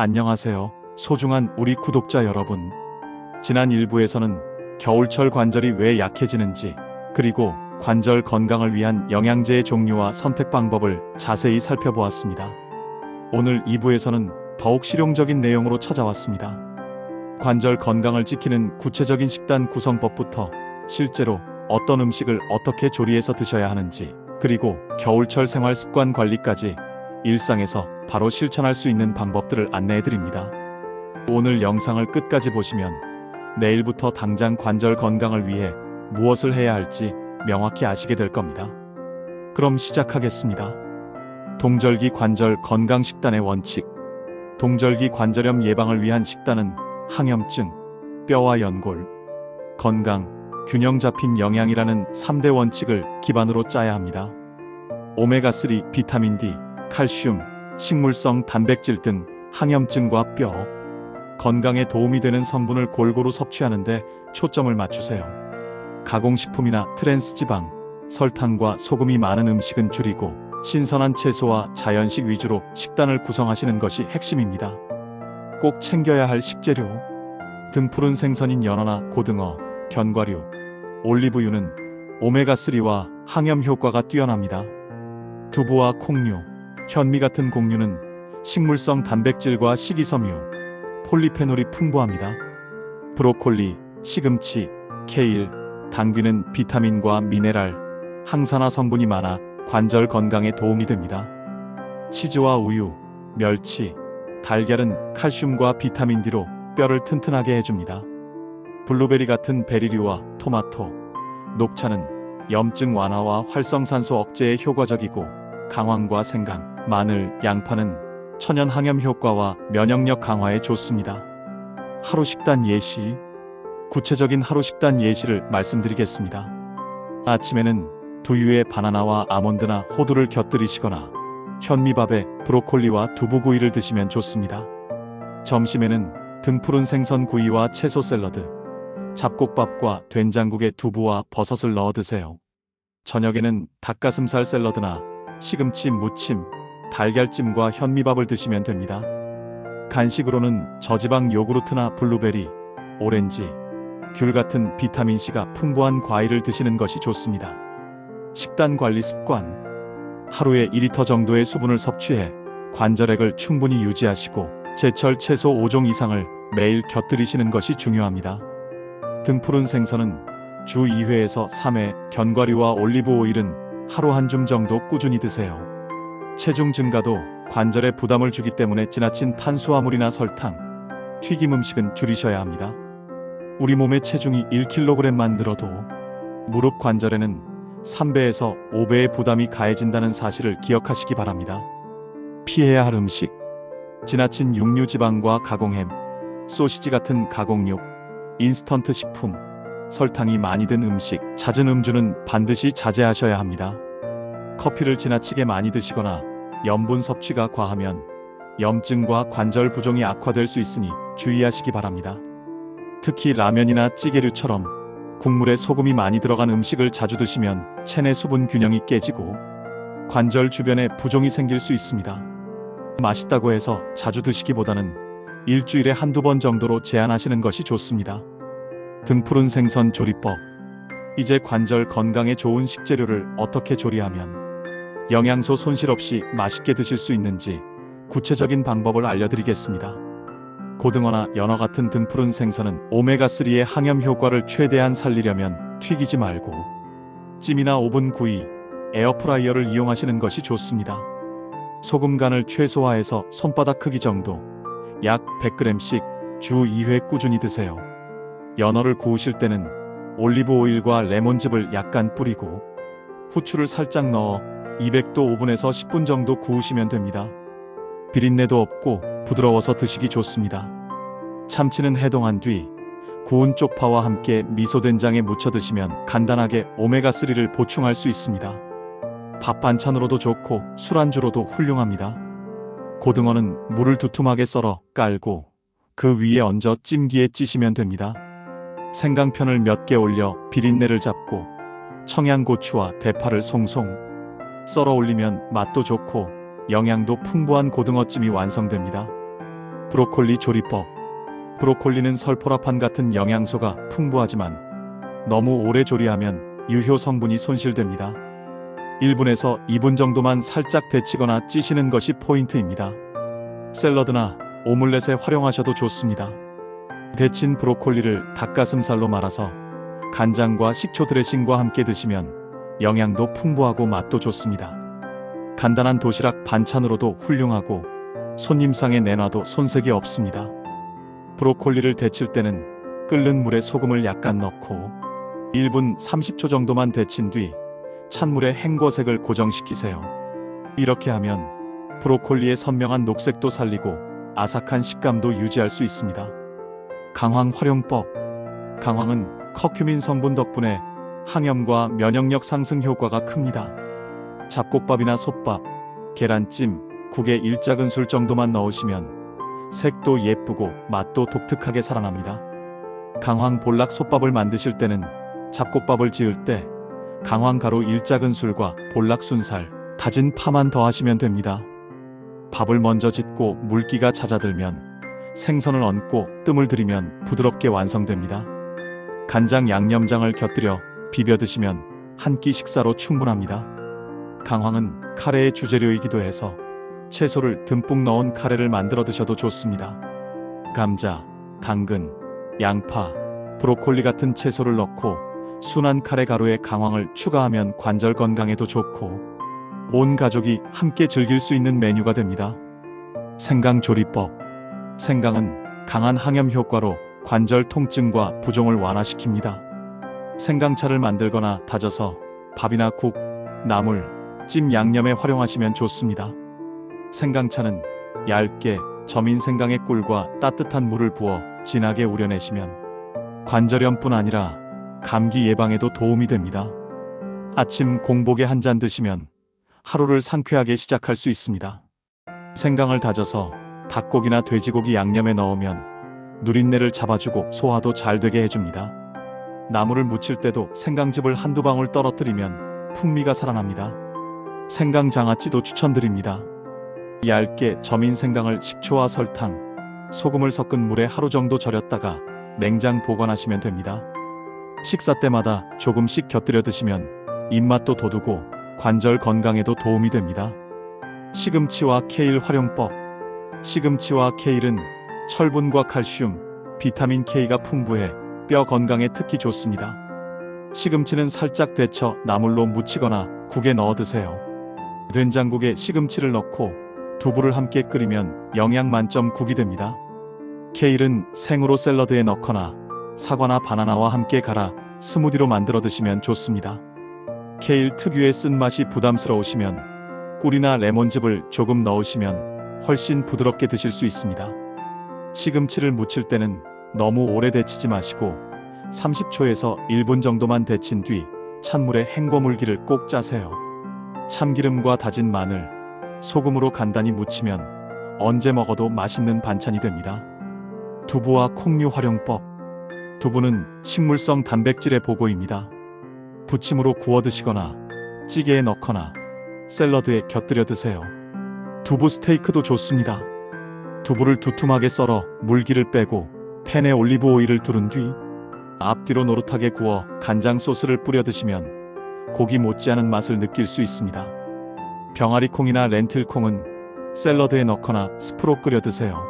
안녕하세요. 소중한 우리 구독자 여러분. 지난 1부에서는 겨울철 관절이 왜 약해지는지, 그리고 관절 건강을 위한 영양제의 종류와 선택 방법을 자세히 살펴보았습니다. 오늘 2부에서는 더욱 실용적인 내용으로 찾아왔습니다. 관절 건강을 지키는 구체적인 식단 구성법부터 실제로 어떤 음식을 어떻게 조리해서 드셔야 하는지, 그리고 겨울철 생활 습관 관리까지 일상에서 바로 실천할 수 있는 방법들을 안내해 드립니다. 오늘 영상을 끝까지 보시면 내일부터 당장 관절 건강을 위해 무엇을 해야 할지 명확히 아시게 될 겁니다. 그럼 시작하겠습니다. 동절기 관절 건강 식단의 원칙. 동절기 관절염 예방을 위한 식단은 항염증, 뼈와 연골, 건강, 균형 잡힌 영양이라는 3대 원칙을 기반으로 짜야 합니다. 오메가3, 비타민 D, 칼슘, 식물성 단백질 등 항염증과 뼈, 건강에 도움이 되는 성분을 골고루 섭취하는데 초점을 맞추세요. 가공식품이나 트랜스지방, 설탕과 소금이 많은 음식은 줄이고 신선한 채소와 자연식 위주로 식단을 구성하시는 것이 핵심입니다. 꼭 챙겨야 할 식재료. 등푸른 생선인 연어나 고등어, 견과류, 올리브유는 오메가3와 항염 효과가 뛰어납니다. 두부와 콩류, 현미 같은 곡류는 식물성 단백질과 식이섬유, 폴리페놀이 풍부합니다. 브로콜리, 시금치, 케일, 당귀는 비타민과 미네랄, 항산화 성분이 많아 관절 건강에 도움이 됩니다. 치즈와 우유, 멸치, 달걀은 칼슘과 비타민 D로 뼈를 튼튼하게 해줍니다. 블루베리 같은 베리류와 토마토, 녹차는 염증 완화와 활성산소 억제에 효과적이고 강황과 생강, 마늘, 양파는 천연 항염 효과와 면역력 강화에 좋습니다. 하루 식단 예시 구체적인 하루 식단 예시를 말씀드리겠습니다. 아침에는 두유에 바나나와 아몬드나 호두를 곁들이시거나 현미밥에 브로콜리와 두부구이를 드시면 좋습니다. 점심에는 등푸른 생선 구이와 채소 샐러드, 잡곡밥과 된장국에 두부와 버섯을 넣어 드세요. 저녁에는 닭가슴살 샐러드나 시금치 무침, 달걀찜과 현미밥을 드시면 됩니다. 간식으로는 저지방 요구르트나 블루베리, 오렌지, 귤 같은 비타민C가 풍부한 과일을 드시는 것이 좋습니다. 식단 관리 습관 하루에 2리터 정도의 수분을 섭취해 관절액을 충분히 유지하시고 제철 채소 5종 이상을 매일 곁들이시는 것이 중요합니다. 등푸른 생선은 주 2회에서 3회, 견과류와 올리브 오일은 하루 한 줌 정도 꾸준히 드세요. 체중 증가도 관절에 부담을 주기 때문에 지나친 탄수화물이나 설탕, 튀김 음식은 줄이셔야 합니다. 우리 몸의 체중이 1kg만 늘어도 무릎 관절에는 3배에서 5배의 부담이 가해진다는 사실을 기억하시기 바랍니다. 피해야 할 음식. 지나친 육류 지방과 가공햄, 소시지 같은 가공육, 인스턴트 식품, 설탕이 많이 든 음식, 잦은 음주는 반드시 자제하셔야 합니다. 커피를 지나치게 많이 드시거나 염분 섭취가 과하면 염증과 관절 부종이 악화될 수 있으니 주의하시기 바랍니다. 특히 라면이나 찌개류처럼 국물에 소금이 많이 들어간 음식을 자주 드시면 체내 수분 균형이 깨지고 관절 주변에 부종이 생길 수 있습니다. 맛있다고 해서 자주 드시기보다는 일주일에 한두 번 정도로 제한하시는 것이 좋습니다. 등푸른 생선 조리법. 이제 관절 건강에 좋은 식재료를 어떻게 조리하면 영양소 손실 없이 맛있게 드실 수 있는지 구체적인 방법을 알려드리겠습니다. 고등어나 연어 같은 등푸른 생선은 오메가3의 항염 효과를 최대한 살리려면 튀기지 말고 찜이나 오븐 구이, 에어프라이어를 이용하시는 것이 좋습니다. 소금 간을 최소화해서 손바닥 크기 정도, 약 100g씩 주 2회 꾸준히 드세요. 연어를 구우실 때는 올리브 오일과 레몬즙을 약간 뿌리고 후추를 살짝 넣어 200도 오븐에서 10분 정도 구우시면 됩니다. 비린내도 없고 부드러워서 드시기 좋습니다. 참치는 해동한 뒤 구운 쪽파와 함께 미소된장에 무쳐 드시면 간단하게 오메가3를 보충할 수 있습니다. 밥 반찬으로도 좋고 술안주로도 훌륭합니다. 고등어는 물을 두툼하게 썰어 깔고 그 위에 얹어 찜기에 찌시면 됩니다. 생강편을 몇 개 올려 비린내를 잡고 청양고추와 대파를 송송 썰어 올리면 맛도 좋고 영양도 풍부한 고등어찜이 완성됩니다. 브로콜리 조리법. 브로콜리는 설포라판 같은 영양소가 풍부하지만 너무 오래 조리하면 유효 성분이 손실됩니다. 1분에서 2분 정도만 살짝 데치거나 찌시는 것이 포인트입니다. 샐러드나 오믈렛에 활용하셔도 좋습니다. 데친 브로콜리를 닭가슴살로 말아서 간장과 식초 드레싱과 함께 드시면 영양도 풍부하고 맛도 좋습니다. 간단한 도시락 반찬으로도 훌륭하고 손님상에 내놔도 손색이 없습니다. 브로콜리를 데칠 때는 끓는 물에 소금을 약간 넣고 1분 30초 정도만 데친 뒤 찬물에 헹궈색을 고정시키세요. 이렇게 하면 브로콜리의 선명한 녹색도 살리고 아삭한 식감도 유지할 수 있습니다. 강황 활용법. 강황은 커큐민 성분 덕분에 항염과 면역력 상승 효과가 큽니다. 잡곡밥이나 솥밥, 계란찜, 국에 일작은술 정도만 넣으시면 색도 예쁘고 맛도 독특하게 살아납니다. 강황 볼락 솥밥을 만드실 때는 잡곡밥을 지을 때 강황 가루 일작은술과 볼락 순살, 다진 파만 더하시면 됩니다. 밥을 먼저 짓고 물기가 잦아들면 생선을 얹고 뜸을 들이면 부드럽게 완성됩니다. 간장 양념장을 곁들여 비벼 드시면 한 끼 식사로 충분합니다. 강황은 카레의 주재료이기도 해서 채소를 듬뿍 넣은 카레를 만들어 드셔도 좋습니다. 감자, 당근, 양파, 브로콜리 같은 채소를 넣고 순한 카레 가루에 강황을 추가하면 관절 건강에도 좋고 온 가족이 함께 즐길 수 있는 메뉴가 됩니다. 생강 조리법. 생강은 강한 항염 효과로 관절 통증과 부종을 완화시킵니다. 생강차를 만들거나 다져서 밥이나 국, 나물, 찜 양념에 활용하시면 좋습니다. 생강차는 얇게 저민 생강의 꿀과 따뜻한 물을 부어 진하게 우려내시면 관절염뿐 아니라 감기 예방에도 도움이 됩니다. 아침 공복에 한 잔 드시면 하루를 상쾌하게 시작할 수 있습니다. 생강을 다져서 닭고기나 돼지고기 양념에 넣으면 누린내를 잡아주고 소화도 잘 되게 해줍니다. 나물을 무칠 때도 생강즙을 한두 방울 떨어뜨리면 풍미가 살아납니다. 생강 장아찌도 추천드립니다. 얇게 저민 생강을 식초와 설탕, 소금을 섞은 물에 하루 정도 절였다가 냉장 보관하시면 됩니다. 식사 때마다 조금씩 곁들여 드시면 입맛도 돋우고 관절 건강에도 도움이 됩니다. 시금치와 케일 활용법. 시금치와 케일은 철분과 칼슘, 비타민 K가 풍부해 뼈 건강에 특히 좋습니다. 시금치는 살짝 데쳐 나물로 무치거나 국에 넣어 드세요. 된장국에 시금치를 넣고 두부를 함께 끓이면 영양 만점 국이 됩니다. 케일은 생으로 샐러드에 넣거나 사과나 바나나와 함께 갈아 스무디로 만들어 드시면 좋습니다. 케일 특유의 쓴맛이 부담스러우시면 꿀이나 레몬즙을 조금 넣으시면 훨씬 부드럽게 드실 수 있습니다. 시금치를 무칠 때는 너무 오래 데치지 마시고 30초에서 1분 정도만 데친 뒤 찬물에 헹궈 물기를 꼭 짜세요. 참기름과 다진 마늘, 소금으로 간단히 무치면 언제 먹어도 맛있는 반찬이 됩니다. 두부와 콩류 활용법. 두부는 식물성 단백질의 보고입니다. 부침으로 구워 드시거나 찌개에 넣거나 샐러드에 곁들여 드세요. 두부 스테이크도 좋습니다. 두부를 두툼하게 썰어 물기를 빼고 팬에 올리브 오일을 두른 뒤 앞뒤로 노릇하게 구워 간장 소스를 뿌려 드시면 고기 못지않은 맛을 느낄 수 있습니다. 병아리 콩이나 렌틸 콩은 샐러드에 넣거나 스프로 끓여 드세요.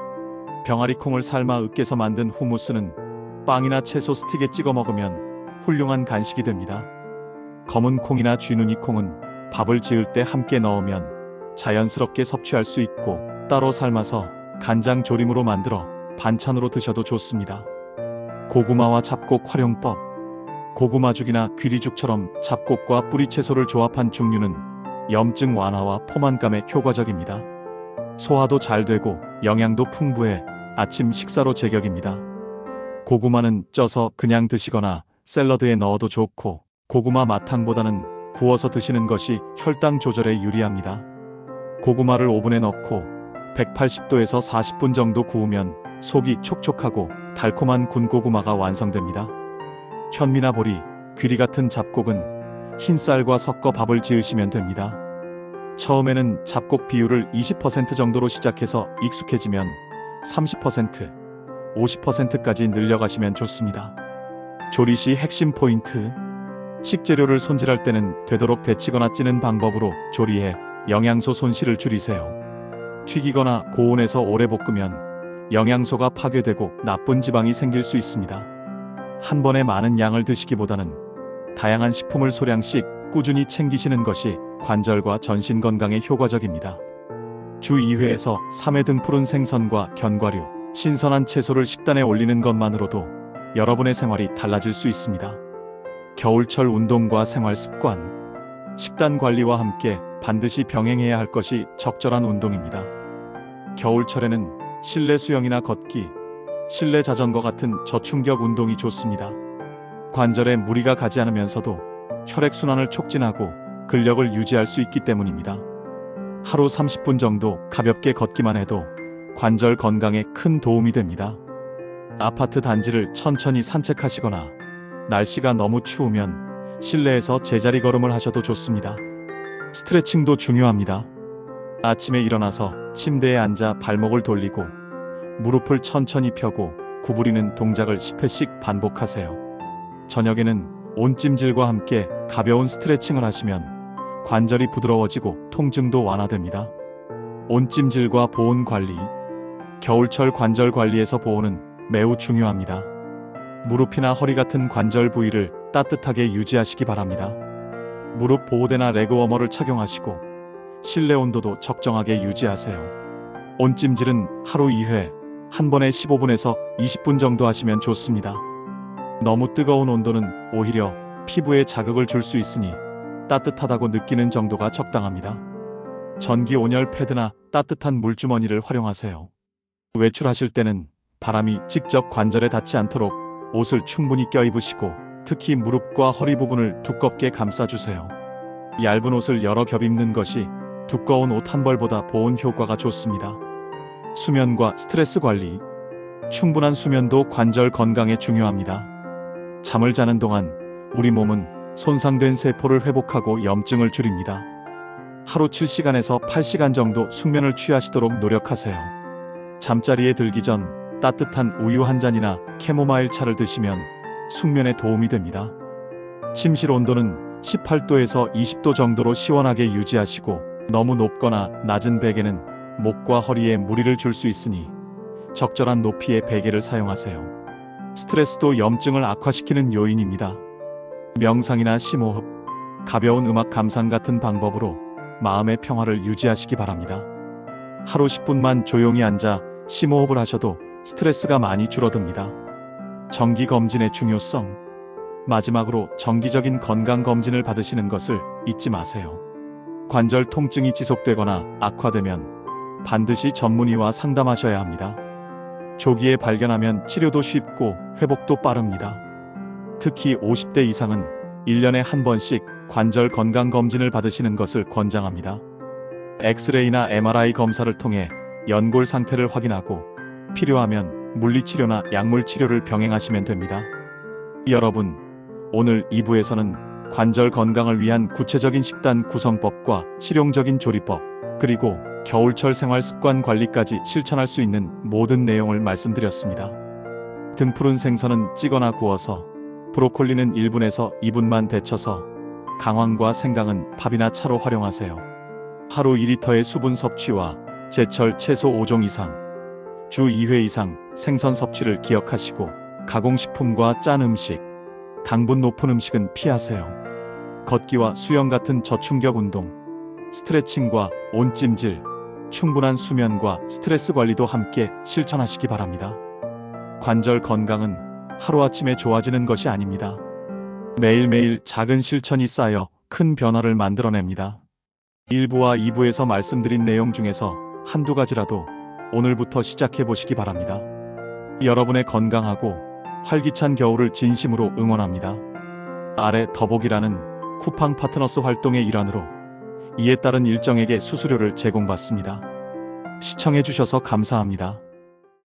병아리 콩을 삶아 으깨서 만든 후무스는 빵이나 채소 스틱에 찍어 먹으면 훌륭한 간식이 됩니다. 검은 콩이나 쥐눈이 콩은 밥을 지을 때 함께 넣으면 자연스럽게 섭취할 수 있고 따로 삶아서 간장 조림으로 만들어 반찬으로 드셔도 좋습니다. 고구마와 잡곡 활용법 고구마죽이나 귀리죽처럼 잡곡과 뿌리 채소를 조합한 중류는 염증 완화와 포만감에 효과적입니다. 소화도 잘 되고 영양도 풍부해 아침 식사로 제격입니다. 고구마는 쪄서 그냥 드시거나 샐러드에 넣어도 좋고 고구마 마탕보다는 구워서 드시는 것이 혈당 조절에 유리합니다. 고구마를 오븐에 넣고 180도에서 40분 정도 구우면 속이 촉촉하고 달콤한 군고구마가 완성됩니다. 현미나 보리, 귀리 같은 잡곡은 흰쌀과 섞어 밥을 지으시면 됩니다. 처음에는 잡곡 비율을 20% 정도로 시작해서 익숙해지면 30%, 50%까지 늘려가시면 좋습니다. 조리 시 핵심 포인트. 식재료를 손질할 때는 되도록 데치거나 찌는 방법으로 조리해 영양소 손실을 줄이세요. 튀기거나 고온에서 오래 볶으면 영양소가 파괴되고 나쁜 지방이 생길 수 있습니다. 한 번에 많은 양을 드시기보다는 다양한 식품을 소량씩 꾸준히 챙기시는 것이 관절과 전신 건강에 효과적입니다. 주 2회에서 3회 등 푸른 생선과 견과류, 신선한 채소를 식단에 올리는 것만으로도 여러분의 생활이 달라질 수 있습니다. 겨울철 운동과 생활 습관, 식단 관리와 함께 반드시 병행해야 할 것이 적절한 운동입니다. 겨울철에는 실내 수영이나 걷기, 실내 자전거 같은 저충격 운동이 좋습니다. 관절에 무리가 가지 않으면서도 혈액순환을 촉진하고 근력을 유지할 수 있기 때문입니다. 하루 30분 정도 가볍게 걷기만 해도 관절 건강에 큰 도움이 됩니다. 아파트 단지를 천천히 산책하시거나 날씨가 너무 추우면 실내에서 제자리 걸음을 하셔도 좋습니다. 스트레칭도 중요합니다. 아침에 일어나서 침대에 앉아 발목을 돌리고 무릎을 천천히 펴고 구부리는 동작을 10회씩 반복하세요. 저녁에는 온찜질과 함께 가벼운 스트레칭을 하시면 관절이 부드러워지고 통증도 완화됩니다. 온찜질과 보온 관리. 겨울철 관절 관리에서 보온은 매우 중요합니다. 무릎이나 허리 같은 관절 부위를 따뜻하게 유지하시기 바랍니다. 무릎 보호대나 레그워머를 착용하시고 실내 온도도 적정하게 유지하세요. 온찜질은 하루 2회, 한 번에 15분에서 20분 정도 하시면 좋습니다. 너무 뜨거운 온도는 오히려 피부에 자극을 줄 수 있으니 따뜻하다고 느끼는 정도가 적당합니다. 전기 온열 패드나 따뜻한 물주머니를 활용하세요. 외출하실 때는 바람이 직접 관절에 닿지 않도록 옷을 충분히 껴입으시고 특히 무릎과 허리 부분을 두껍게 감싸주세요. 얇은 옷을 여러 겹 입는 것이 두꺼운 옷 한 벌보다 보온 효과가 좋습니다. 수면과 스트레스 관리. 충분한 수면도 관절 건강에 중요합니다. 잠을 자는 동안 우리 몸은 손상된 세포를 회복하고 염증을 줄입니다. 하루 7시간에서 8시간 정도 숙면을 취하시도록 노력하세요. 잠자리에 들기 전 따뜻한 우유 한 잔이나 캐모마일 차를 드시면 숙면에 도움이 됩니다. 침실 온도는 18도에서 20도 정도로 시원하게 유지하시고 너무 높거나 낮은 베개는 목과 허리에 무리를 줄 수 있으니 적절한 높이의 베개를 사용하세요. 스트레스도 염증을 악화시키는 요인입니다. 명상이나 심호흡, 가벼운 음악 감상 같은 방법으로 마음의 평화를 유지하시기 바랍니다. 하루 10분만 조용히 앉아 심호흡을 하셔도 스트레스가 많이 줄어듭니다. 정기 검진의 중요성. 마지막으로 정기적인 건강 검진을 받으시는 것을 잊지 마세요. 관절 통증이 지속되거나 악화되면 반드시 전문의와 상담하셔야 합니다. 조기에 발견하면 치료도 쉽고 회복도 빠릅니다. 특히 50대 이상은 1년에 한 번씩 관절 건강 검진을 받으시는 것을 권장합니다. 엑스레이나 MRI 검사를 통해 연골 상태를 확인하고 필요하면 물리치료나 약물 치료를 병행하시면 됩니다. 여러분, 오늘 2부에서는 관절 건강을 위한 구체적인 식단 구성법과 실용적인 조리법, 그리고 겨울철 생활 습관 관리까지 실천할 수 있는 모든 내용을 말씀드렸습니다. 등푸른 생선은 찌거나 구워서, 브로콜리는 1분에서 2분만 데쳐서, 강황과 생강은 밥이나 차로 활용하세요. 하루 2리터의 수분 섭취와 제철 채소 5종 이상, 주 2회 이상 생선 섭취를 기억하시고 가공식품과 짠 음식, 당분 높은 음식은 피하세요. 걷기와 수영 같은 저충격 운동, 스트레칭과 온찜질, 충분한 수면과 스트레스 관리도 함께 실천하시기 바랍니다. 관절 건강은 하루아침에 좋아지는 것이 아닙니다. 매일매일 작은 실천이 쌓여 큰 변화를 만들어냅니다. 1부와 2부에서 말씀드린 내용 중에서 한두 가지라도 오늘부터 시작해 보시기 바랍니다. 여러분의 건강하고 활기찬 겨울을 진심으로 응원합니다. 아래 더보기라는 쿠팡 파트너스 활동의 일환으로 이에 따른 일정에게 수수료를 제공받습니다. 시청해 주셔서 감사합니다.